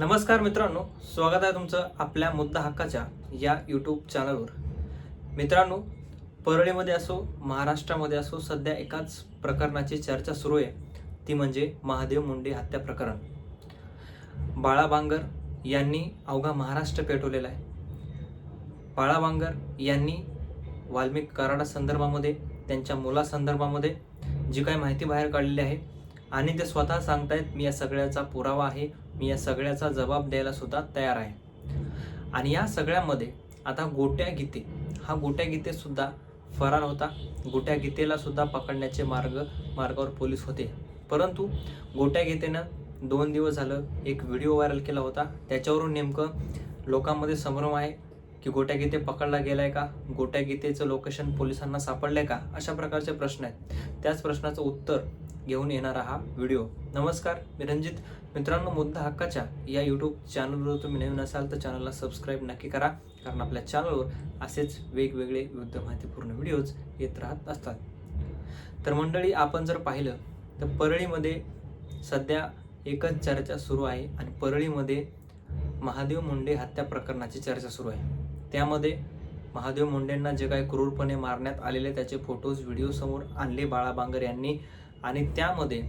नमस्कार मित्रांनो स्वागत आहे तुमचं आपल्या मुद्दा हक्काच्या या यूट्यूब चॅनलवर मित्रांनो परळीमध्ये असो महाराष्ट्रामध्ये असो सध्या एकाच प्रकरणाची चर्चा सुरू आहे. ती म्हणजे महादेव मुंडे हत्या प्रकरण. बाळा बांगर यांनी अवघा महाराष्ट्र पेटवलेला आहे. बाळा बांगर यांनी वाल्मिक कराडा संदर्भामध्ये त्यांच्या मुलासंदर्भामध्ये जी काही माहिती बाहेर काढलेली आहे आणि ते स्वतः सांगतायत मी या सगळ्याचा पुरावा आहे मी या सगळ्याचा जबाब द्यायला सुद्धा तयार आहे. आणि या सगळ्यामध्ये आता गोट्या गीते हा गोट्या गीतेसुद्धा फरार होता. गोट्या गीतेला सुद्धा पकडण्याचे मार्ग मार्गावर पोलीस होते. परंतु गोट्या गीतेनं दोन दिवस झालं एक व्हिडिओ व्हायरल केला होता. त्याच्यावरून नेमकं लोकांमध्ये संभ्रम आहे. की गोट्या गीते पकडला गेलाय का? गोट्या गीतेचं लोकेशन पोलिसांना सापडलंय का? अशा प्रकारचे प्रश्न आहेत. त्याच प्रश्नाचं उत्तर घेऊन येणारा हा व्हिडिओ. नमस्कार मी रंजित. मित्रांनो मुद्दा हक्काच्या या यूट्यूब चॅनलवर तुम्ही नवीन असाल तर चॅनलला सबस्क्राईब नक्की करा. कारण आपल्या चॅनलवर असेच वेगवेगळे विविध माहितीपूर्ण व्हिडिओज येत राहत असतात. तर मंडळी आपण जर पाहिलं तर परळीमध्ये सध्या एकच चर्चा सुरू आहे आणि परळीमध्ये महादेव मुंडे हत्या प्रकरणाची चर्चा सुरू आहे. त्यामध्ये महादेव मुंडेंना जे काही क्रूरपणे मारण्यात आलेले त्याचे फोटोज व्हिडिओ समोर आणले बाळा बांगर यांनी. आणि त्यामध्ये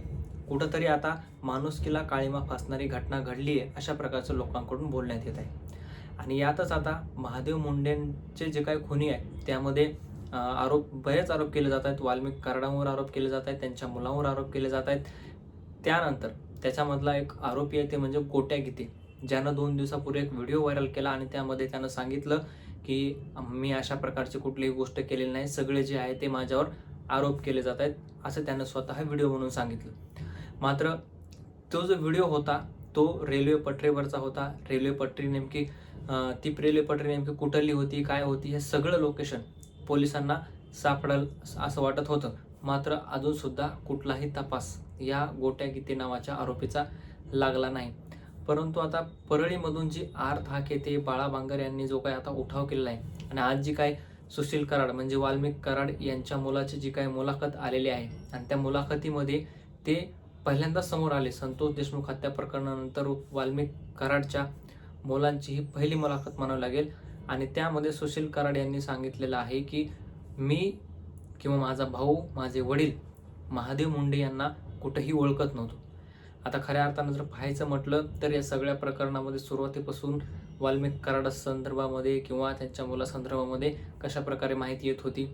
कुठंतरी आता माणुसकीला काळीमा फासणारी घटना घडली आहे अशा प्रकारचं लोकांकडून बोलण्यात येत आहे. आणि यातच आता महादेव मुंडेंचे जे काही खुनी आहे त्यामध्ये आरोप बरेच आरोप केले जात आहेत. वाल्मिक कराडांवर आरोप केले जात आहेत त्यांच्या मुलांवर आरोप केले जात आहेत. त्यानंतर त्याच्यामधला एक आरोपी आहे ते म्हणजे गोट्या गीते ज्यानं दोन दिवसापूर्वी एक व्हिडिओ व्हायरल केला आणि त्यामध्ये त्यानं सांगितलं की मी अशा प्रकारची कुठलीही गोष्ट केलेली नाही. सगळे जे आहे ते माझ्यावर आरोप केले जात आहेत. असं त्यानं स्वतः व्हिडिओ म्हणून सांगितलं. मात्र तो जो व्हिडिओ होता तो रेल्वे पटरीवरचा होता. रेल्वे पटरी नेमकी ती रेल्वे पटरी नेमकी कुठली होती काय होती हे सगळं लोकेशन पोलिसांना सापडल असं वाटत होतं. मात्र अजूनसुद्धा कुठलाही तपास या गोट्या गीते नावाच्या आरोपीचा लागला नाही. परंतु आता परळीमधून जी आर थाक येते बाळा बांगर यांनी जो काही आता उठाव केलेला आहे आणि आज जी काय सुशील कराड म्हणजे वाल्मिक कराड यांच्या मुलाची जी काही मुलाखत आलेली आहे आणि त्या मुलाखतीमध्ये ते पहिल्यांदा समोर आले. संतोष देशमुख हत्या प्रकरणानंतर वाल्मिक कराडच्या मुलांची ही पहिली मुलाखत म्हणावी लागेल. आणि त्यामध्ये सुशील कराड यांनी सांगितलेलं आहे की मी किंवा माझा भाऊ माझे वडील महादेव मुंडे यांना कुठेही ओळखत नव्हतो. आता खऱ्या अर्थानं जर पाहायचं म्हटलं तर या सगळ्या प्रकरणामध्ये सुरुवातीपासून वाल्मिक कराड संदर्भामध्ये किंवा त्यांच्या मुलासंदर्भामध्ये कशा प्रकारे माहिती येत होती?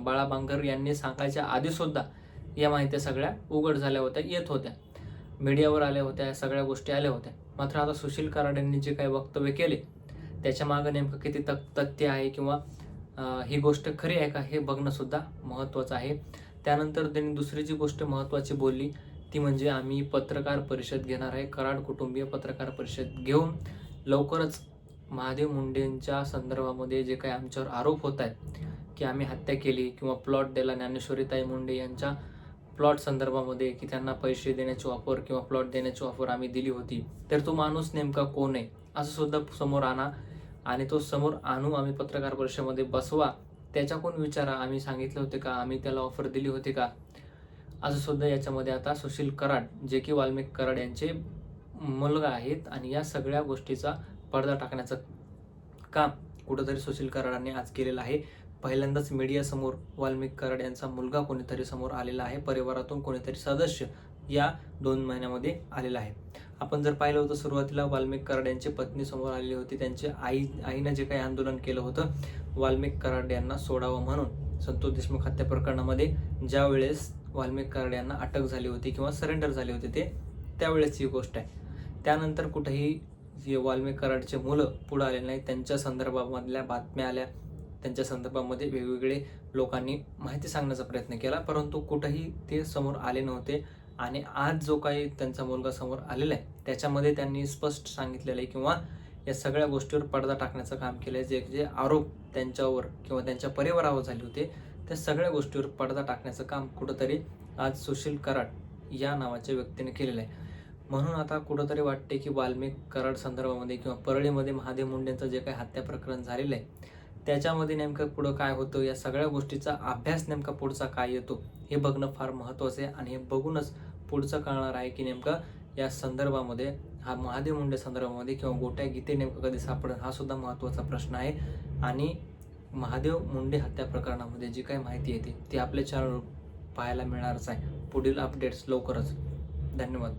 बाळा बांगर यांनी सांगायच्या आधीसुद्धा या माहित्या सगळ्या उघड झाल्या होत्या येत होत्या. मीडियावर आल्या होत्या या सगळ्या गोष्टी आल्या होत्या. मात्र आता सुशील कराड यांनी जे काही वक्तव्य केले त्याच्या मागं नेमकं किती तक तथ्य आहे किंवा ही गोष्ट खरी आहे का हे बघणंसुद्धा महत्त्वाचं आहे. त्यानंतर त्यांनी दुसरी जी गोष्ट महत्त्वाची बोलली ती म्हणजे आम्ही पत्रकार परिषद घेणार आहे. कराड कुटुंबीय पत्रकार परिषद घेऊन लवकरच महादेव मुंडेंच्या संदर्भामध्ये जे काही आमच्यावर आरोप होत आहेत की आम्ही हत्या केली किंवा प्लॉट दिला ज्ञानेश्वरीताई मुंडे यांच्या प्लॉट संदर्भामध्ये की त्यांना पैसे देण्याची ऑफर किंवा प्लॉट देण्याची ऑफर आम्ही दिली होती तर तो माणूस नेमका कोण आहे? असं सुद्धा समोर आणा आणि तो समोर आणू आम्ही पत्रकार परिषदेमध्ये बसवा त्याच्याकडून विचारा? आम्ही सांगितले होते का? आम्ही त्याला ऑफर दिली होती का? असं सुद्धा याच्यामध्ये आता सुशील कराड जे की वाल्मिक कराड यांचे मुलगा आहेत आणि या सगळ्या गोष्टीचा पडदा टाकण्याचं काम कुठंतरी सुशील कराडांनी आज केलेलं आहे. पहिल्यांदाच मीडियासमोर वाल्मिक कराड यांचा मुलगा कोणीतरी समोर आलेला आहे. परिवारातून कोणीतरी सदस्य या दोन महिन्यामध्ये आलेला आहे. आपण जर पाहिलं होतं सुरुवातीला वाल्मिक कराड यांची पत्नी समोर आलेली होती. त्यांची आई आईनं जे काही आंदोलन केलं होतं वाल्मिक कराड यांना सोडावं म्हणून संतोष देशमुख हत्या प्रकरणामध्ये ज्या वेळेस वाल्मिक कराड यांना अटक झाली होती किंवा सरेंडर झाले होते ते त्यावेळेस ही गोष्ट आहे. त्यानंतर कुठेही जे वाल्मिक कराडचे मुलं पुढं आले नाही त्यांच्या संदर्भामधल्या बातम्या आल्या. त्यांच्या संदर्भामध्ये वेगवेगळे लोकांनी माहिती सांगण्याचा प्रयत्न केला परंतु कुठंही ते समोर आले नव्हते. आणि आज जो काही त्यांचा मुलगा समोर आलेला आहे त्याच्यामध्ये त्यांनी स्पष्ट सांगितलेलं आहे किंवा या सगळ्या गोष्टीवर पडदा टाकण्याचं काम केलं आहे जे जे आरोप त्यांच्यावर किंवा त्यांच्या परिवारावर झाले होते त्या सगळ्या गोष्टीवर पडदा टाकण्याचं काम कुठंतरी आज सुशील कराड या नावाच्या व्यक्तीने केलेलं आहे. म्हणून आता कुठंतरी वाटते की वाल्मिक कराड संदर्भामध्ये किंवा परळीमध्ये महादेव मुंडेंचं जे काही हत्या प्रकरण झालेलं आहे त्याच्यामध्ये नेमकं पुढं काय होतं या सगळ्या गोष्टीचा अभ्यास नेमका पुढचा काय येतो हे बघणं फार महत्त्वाचं आहे आणि हे बघूनच पुढचं कळणार आहे की नेमकं या संदर्भामध्ये हा महादेव मुंडे संदर्भामध्ये किंवा गोट्या गीते नेमकं कधी सापडेल हा सुद्धा महत्त्वाचा प्रश्न आहे. आणि महादेव मुंडे हत्या प्रकरणामध्ये जी काही माहिती येते ती आपल्या चॅनलवर पाहायला मिळणारच आहे. पुढील अपडेट्स लवकरच. धन्यवाद.